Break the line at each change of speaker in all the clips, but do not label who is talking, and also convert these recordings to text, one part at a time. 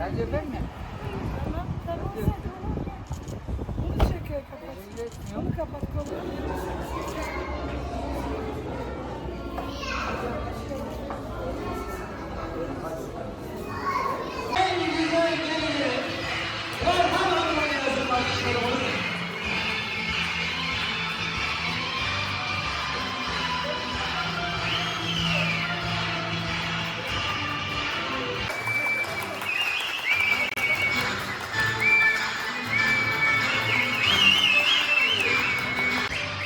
Bence ben mi?
Tamam, tamam. Onu çekiyor kapat. Onu kapat,
kolunu.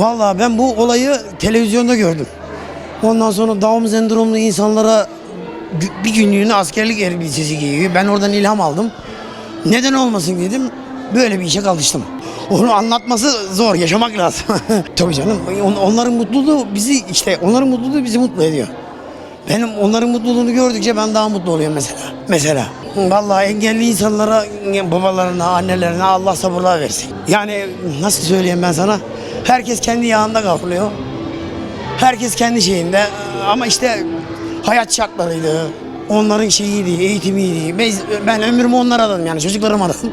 Vallahi ben bu olayı televizyonda gördüm. Ondan sonra Down sendromlu insanlara bir günlüğüne askerlik elbisesi giyiyor. Ben oradan ilham aldım. Neden olmasın dedim. Böyle bir işe kalıştım. Onu anlatması zor, yaşamak lazım. Tabii canım. on- Onların mutluluğu bizi işte onların mutluluğu bizi mutlu ediyor. Benim onların mutluluğunu gördükçe ben daha mutlu oluyorum mesela. Mesela. Vallahi engelli insanlara, babalarına, annelerine Allah sabırlar versin. Yani nasıl söyleyeyim ben sana? Herkes kendi yağında kavruluyor. Herkes kendi şeyinde. Ama işte hayat şartlarıydı. Onların şeyiydi, eğitimiydi. Ben, ömrümü onlara adadım yani çocuklarıma adadım.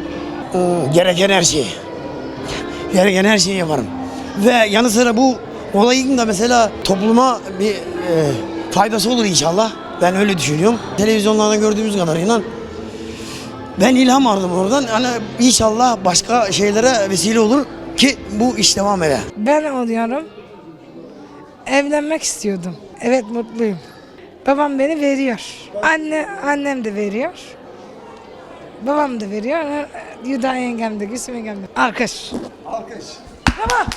Hmm, Gereken her şeyi. Gereken her şeyi yaparım. Ve yanı sıra bu olayın da mesela topluma bir e, faydası olur inşallah. Ben öyle düşünüyorum. Televizyonlarda gördüğümüz kadarıyla ben ilham aldım oradan. Hani inşallah başka şeylere vesile olur ki bu iş devam eder.
Ben oluyorum. Evlenmek istiyordum. Evet mutluyum. Babam beni veriyor. Anne annem de veriyor. Babam da veriyor. Yuda yengem de, Gülsüm yengem de. Alkış.
Alkış.
Tamam.